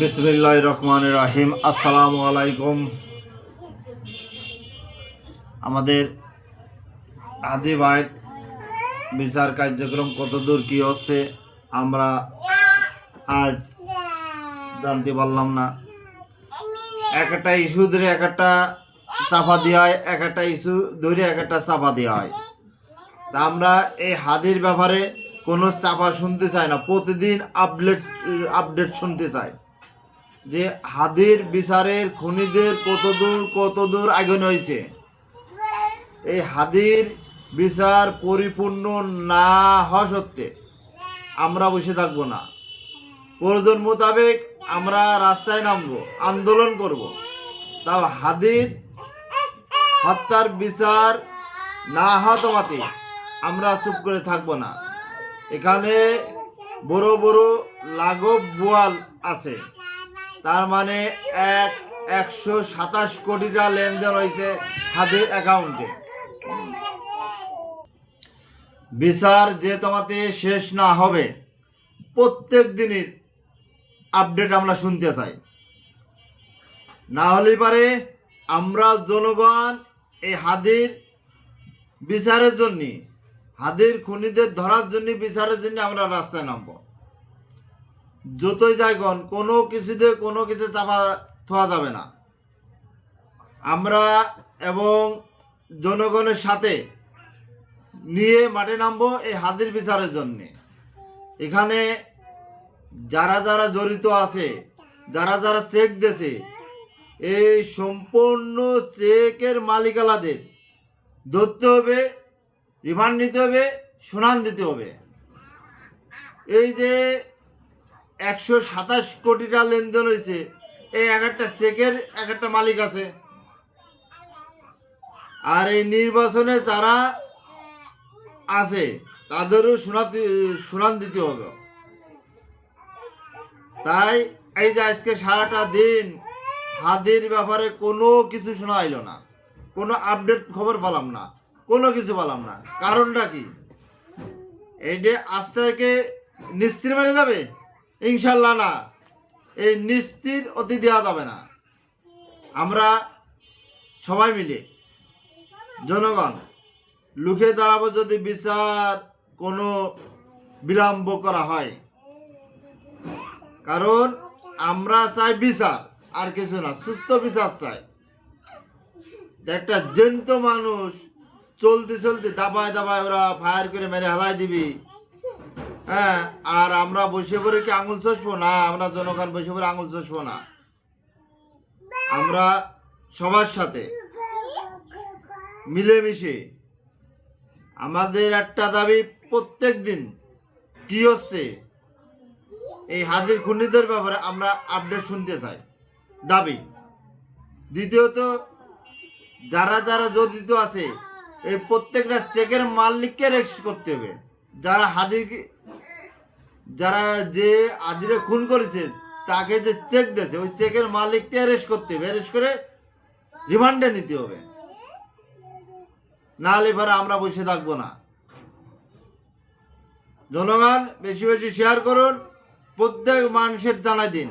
বিসমিল্লাহ রহমান রাহিম। আসসালামু আলাইকুম। আমাদের আদি ভাইয়ের বিচার কার্যক্রম কতদূর কি হচ্ছে, আমরা আজ জানতে পারলাম না। এক একটা ইস্যু ধরে এক একটা চাপা দেওয়া হয় এক একটা ইস্যু ধরে এক একটা চাপা দেওয়া হয়। তা আমরা এই হাদির ব্যাপারে কোনো চাপা শুনতে চায় না, প্রতিদিন আপডেট আপডেট শুনতে চাই যে হাদির বিচারের খুনিদের কতদূর কতদূর আগুন হয়েছে। এই হাদির বিচার পরিপূর্ণ না হওয়া সত্ত্বে আমরা বসে থাকব না। প্রয়োজন মোতাবেক আমরা রাস্তায় নামবো, আন্দোলন করব। তাও হাদির হত্যার বিচার না হতমাতে আমরা চুপ করে থাকব না। এখানে বড় বড় লাঘব বোয়াল আছে। তার মানে এক একশো সাতাশ কোটি টাকা লেনদেন হয়েছে হাদের অ্যাকাউন্টে। বিচার যে তোমাতে শেষ না হবে, প্রত্যেক দিনের আপডেট আমরা শুনতে চাই। না হলে পারে আমরা জনগণ এই হাদির বিচারের জন্য হাদির খুনিদের ধরার জন্য, বিচারের জন্য আমরা রাস্তায় নামবো। যতই যাইগন কোনো কিছুতে কোনো কিছু চাপা থোয়া যাবে না। আমরা এবং জনগণের সাথে নিয়ে মাঠে নামবো এই হাদির বিচারের জন্যে। এখানে যারা যারা জড়িত আছে, যারা যারা চেক দেছে এই সম্পূর্ণ চেকের মালিকালাদের ধরতে হবে রিমান্ড নিতে হবে শুনান দিতে হবে। এই যে একশো সাতাশ কোটি টাকা লেনদেন হয়েছে, এই এক একটা চেকের এক একটা মালিক আছে। আর এই নির্বাচনে যারা আছে, তাদেরও শোনাতে শুনান দিতে হবে। তাই এই যে আজকে সারাটা দিন হাদির ব্যাপারে কোনো কিছু শোনা এলো না। কোনো আপডেট খবর পেলাম না। কোনো কিছু পেলাম না। কারণটা কি? এই যে আজ থেকে নিস্ত্রি মেরে যাবে? ইনশাল্লাহ না। এই নিস্ত্রির অতি দেওয়া যাবে না। আমরা সবাই মিলে, জনগণ লুকে দাঁড়াবো যদি বিচার কোনো বিলম্ব করা হয়। কারণ আমরা চাই বিচার, আর কিছু না। সুস্থ বিচার চাই। একটা জন্ত মানুষ চলতে চলতে দাবায় দাবায় ওরা ফায়ার করে মেরে হালাই দিবি। হ্যাঁ আর আমরা বসে পড়ে কি আঙুল চষবো? না, আমরা জনগণ বসে পড়ে আঙুল চষবো না। আমরা সবার সাথে মিলেমিশে। আমাদের একটা দাবি প্রত্যেক দিন। কি হচ্ছে? এই হাজির খুনিদের ব্যাপারে আমরা আপডেট শুনতে চাই। দাবি। দ্বিতীয়ত, যারা যারা জড়িত আছে এই প্রত্যেকটা চেকের মালিককে রেক্স করতে হবে। যারা হাজির যারা যে আদিরে খুন করেছে, তাকে যে চেক দিয়েছে, ওই চেকের মালিককে অ্যারেস্ট করতে হবে। অ্যারেস্ট করে রিমান্ডে নিতে হবে। না হলে পরে আমরা বসে থাকব না। জনগণ, বেশি বেশি শেয়ার করুন। প্রত্যেক মানুষের জানাই দিন।